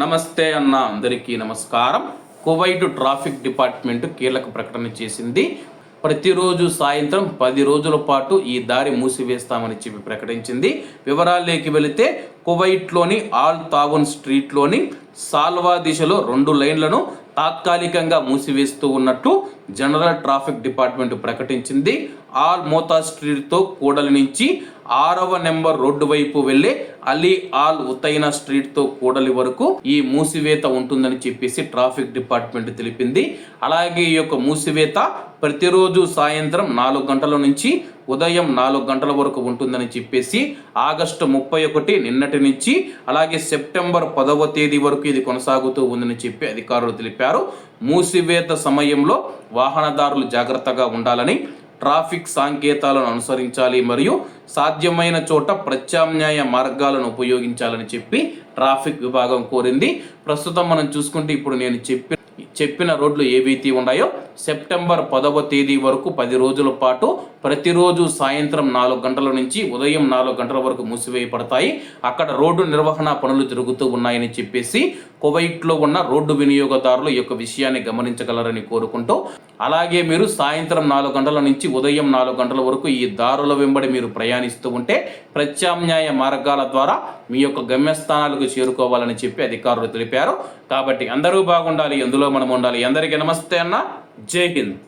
నమస్తే అన్న అందరికీ నమస్కారం. కువైట్ ట్రాఫిక్ డిపార్ట్మెంట్ కీలక ప్రకటన చేసింది. ప్రతిరోజు సాయంత్రం పది రోజుల పాటు ఈ దారి మూసివేస్తామని చెప్పి ప్రకటించింది. వివరాల్లోకి వెళితే కువైట్లోని ఆల్ తావన్ స్ట్రీట్లోని సాల్వా దిశలో రెండు లైన్లను తాత్కాలికంగా మూసివేస్తూ ఉన్నట్టు జనరల్ ట్రాఫిక్ డిపార్ట్మెంట్ ప్రకటించింది. ఆల్ మోతా స్ట్రీట్తో కూడలి నుంచి ఆరవ నెంబర్ రోడ్డు వైపు వెళ్ళే అలీ ఆల్ ఉతైనా స్ట్రీట్తో కూడలి వరకు ఈ మూసివేత ఉంటుందని చెప్పేసి ట్రాఫిక్ డిపార్ట్మెంట్ తెలిపింది. అలాగే ఈ యొక్క మూసివేత ప్రతిరోజు సాయంత్రం నాలుగు గంటల నుంచి ఉదయం నాలుగు గంటల వరకు ఉంటుందని చెప్పేసి ఆగస్టు ముప్పై ఒకటి నిన్నటి నుంచి అలాగే సెప్టెంబర్ పదవ తేదీ వరకు ఇది కొనసాగుతూ ఉందని చెప్పి అధికారులు తెలిపారు. మూసివేత సమయంలో వాహనదారులు జాగ్రత్తగా ఉండాలని ట్రాఫిక్ సంకేతాలను అనుసరించాలి మరియు సాధ్యమైన చోట ప్రత్యామ్నాయ మార్గాలను ఉపయోగించాలని చెప్పి ట్రాఫిక్ విభాగం కోరింది. ప్రస్తుతం మనం చూసుకుంటే ఇప్పుడు నేను చెప్పి చెప్పిన రోడ్లు ఏవైతే ఉన్నాయో సెప్టెంబర్ పదవ తేదీ వరకు పది రోజుల పాటు ప్రతిరోజు సాయంత్రం నాలుగు గంటల నుంచి ఉదయం నాలుగు గంటల వరకు మూసివేయబడతాయి. అక్కడ రోడ్డు నిర్వహణ పనులు జరుగుతూ ఉన్నాయని చెప్పేసి కువైట్లో ఉన్న రోడ్డు వినియోగదారులు ఈ యొక్క విషయాన్ని గమనించగలరని కోరుకుంటూ అలాగే మీరు సాయంత్రం నాలుగు గంటల నుంచి ఉదయం నాలుగు గంటల వరకు ఈ దారుల వెంబడి మీరు ప్రయాణిస్తూ ఉంటే ప్రత్యామ్నాయ మార్గాల ద్వారా మీ యొక్క గమ్యస్థానాలకు చేరుకోవాలని చెప్పి అధికారులు తెలిపారు. కాబట్టి అందరూ బాగుండాలి ఎందులో మనం ఉండాలి. అందరికీ నమస్తే అన్న. జై హింద్.